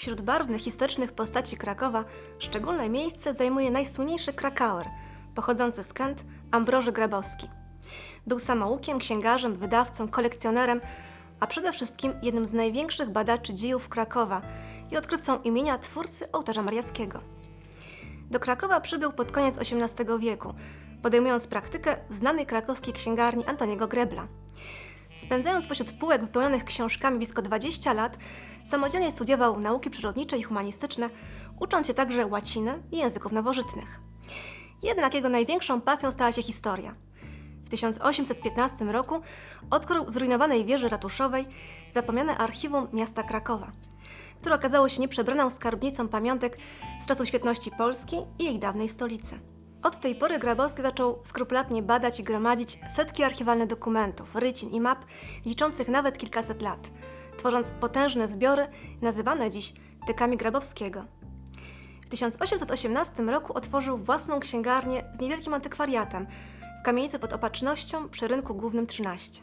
wśród barwnych historycznych postaci Krakowa szczególne miejsce zajmuje najsłynniejszy Krakauer, pochodzący z Kent, Ambroży Grabowski. Był samoukiem, księgarzem, wydawcą, kolekcjonerem, a przede wszystkim jednym z największych badaczy dziejów Krakowa i odkrywcą imienia twórcy ołtarza mariackiego. Do Krakowa przybył pod koniec XVIII wieku, podejmując praktykę w znanej krakowskiej księgarni Antoniego Grebla. Spędzając pośród półek wypełnionych książkami blisko 20 lat, samodzielnie studiował nauki przyrodnicze i humanistyczne, ucząc się także łaciny i języków nowożytnych. Jednak jego największą pasją stała się historia. W 1815 roku odkrył zrujnowanej wieży ratuszowej zapomniane archiwum miasta Krakowa, które okazało się nieprzebraną skarbnicą pamiątek z czasów świetności Polski i jej dawnej stolicy. Od tej pory Grabowski zaczął skrupulatnie badać i gromadzić setki archiwalnych dokumentów, rycin i map liczących nawet kilkaset lat, tworząc potężne zbiory nazywane dziś tykami Grabowskiego. W 1818 roku otworzył własną księgarnię z niewielkim antykwariatem w kamienicy pod Opatrznością przy rynku głównym 13.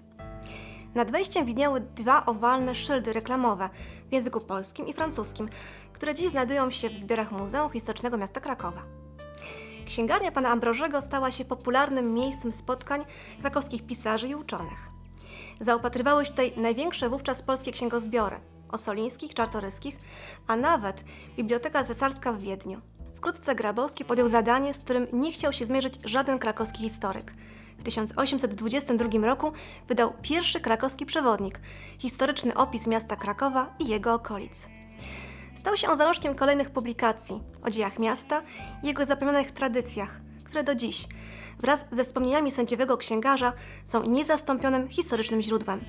Nad wejściem widniały dwa owalne szyldy reklamowe w języku polskim i francuskim, które dziś znajdują się w zbiorach Muzeum Historycznego Miasta Krakowa. Księgarnia pana Ambrożego stała się popularnym miejscem spotkań krakowskich pisarzy i uczonych. Zaopatrywały się tutaj największe wówczas polskie księgozbiory osolińskich, czartoryskich, a nawet Biblioteka Cesarska w Wiedniu. Wkrótce Grabowski podjął zadanie, z którym nie chciał się zmierzyć żaden krakowski historyk. W 1822 roku wydał pierwszy krakowski przewodnik, historyczny opis miasta Krakowa i jego okolic. Stał się on zalążkiem kolejnych publikacji o dziejach miasta i jego zapomnianych tradycjach, które do dziś, wraz ze wspomnieniami sędziowego księgarza, są niezastąpionym historycznym źródłem.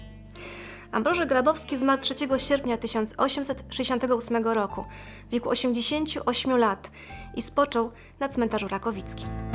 Ambroży Grabowski zmarł 3 sierpnia 1868 roku w wieku 88 lat i spoczął na cmentarzu Rakowickim.